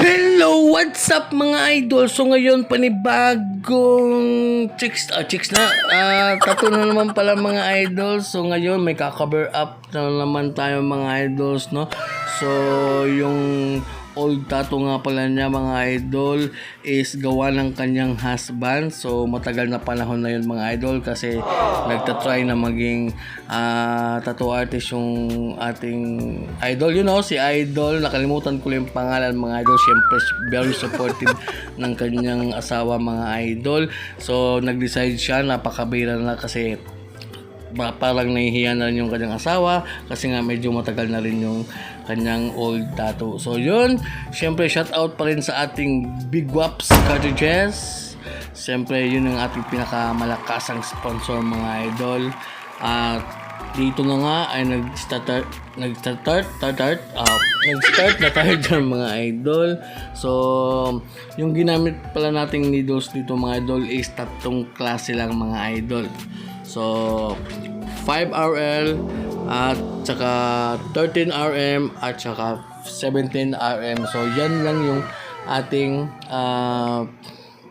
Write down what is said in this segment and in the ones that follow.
Hello! What's up mga idol? So ngayon panibagong chicks, ah, chicks na, ah, tato na naman pala mga idol. So ngayon may kaka-cover up na naman tayo mga idols, no? So yung old tattoo nga pala niya mga idol is gawa ng kanyang husband. So matagal na panahon na yun mga idol kasi nagtatry na maging ah, tattoo artist yung ating idol. You know, si idol, nakalimutan ko yung pangalan mga idol. Siyempre, very supportive ng kanyang asawa mga idol. So nag-decide siya, napakabira na kasi parang nahihiya na rin yung kanyang asawa kasi nga medyo matagal na rin yung kanyang old tattoo. So yun, syempre shout out pa rin sa ating Big Waps Cartridges. Syempre yun ang ating pinakamalakasang sponsor mga idol. At dito na nga ay nag-start nag-start start uh, nag-start na tayo dyan mga idol. So, yung ginamit pala nating needles dito mga idol is tatlong klase lang mga idol. So, 5RL at saka 13RM at saka 17RM. So, yan lang yung ating ah,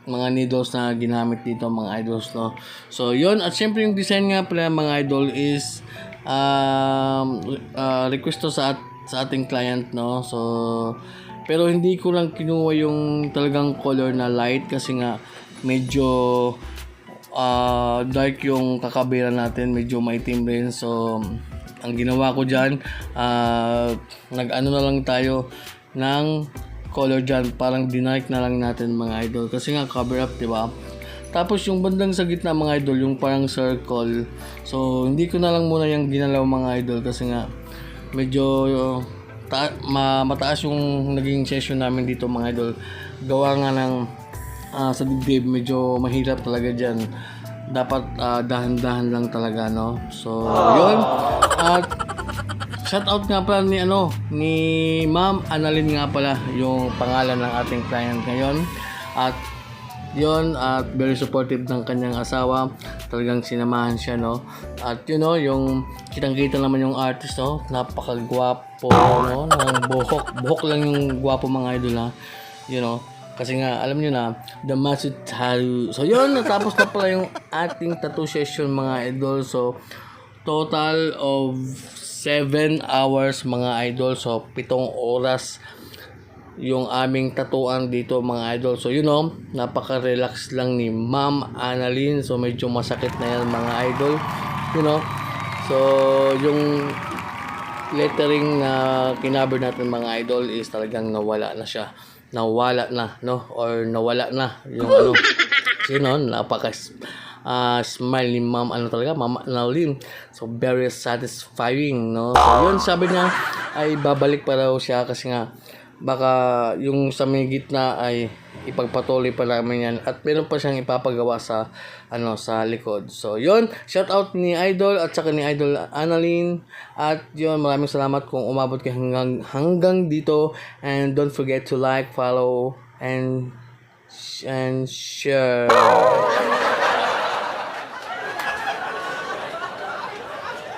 mga needles na ginamit dito mga idols no. So, yun at syempre yung design nga pala mga idol is um, ah, request to sa at, sa ating client no. So, pero hindi ko lang kinuha yung talagang color na light kasi nga medyo ah dark yung kakabira natin, medyo maitim rin. So, ang ginawa ko dyan, ah nag-ano na lang tayo ng color dyan. Parang dinark na lang natin mga idol. Kasi nga cover up, di ba? Tapos yung bandang sa gitna mga idol, yung parang circle. So, hindi ko na lang muna yung ginalaw mga idol kasi nga medyo ta- ma- mataas yung naging session namin dito mga idol. Gawa nga ng ah, sa dibdib, medyo mahirap talaga dyan. Dapat ah, dahan-dahan lang talaga, no? So, yun. At shout out nga pala ni ano, ni Ma'am Annalyn nga pala yung pangalan ng ating client ngayon. At yon at very supportive ng kanyang asawa talagang sinamahan siya no at you know yung kitang kita naman yung artist no napakagwapo no ng buhok buhok lang yung gwapo mga idol ha you know kasi nga alam niyo na the massive so yun natapos na pala yung ating tattoo session mga idol so total of 7 hours mga idol so pitong oras yung aming tatuan dito mga idol. So you know, napaka-relax lang ni Ma'am Annalyn. So medyo masakit na yan mga idol. You know. So yung lettering na kinaber natin mga idol is talagang nawala na siya. Nawala na, no? Or nawala na yung ano. So yun, no? napaka ah smile ni ma'am ano talaga ma'am Annalyn so very satisfying no so yun sabi niya ay babalik pa raw siya kasi nga baka yung sa may gitna ay ipagpatuloy pa namin yan. At meron pa siyang ipapagawa sa ano sa likod. So yon shout out ni Idol at saka ni Idol Annalyn. At yon maraming salamat kung umabot kayo hanggang hanggang dito. And don't forget to like follow and and share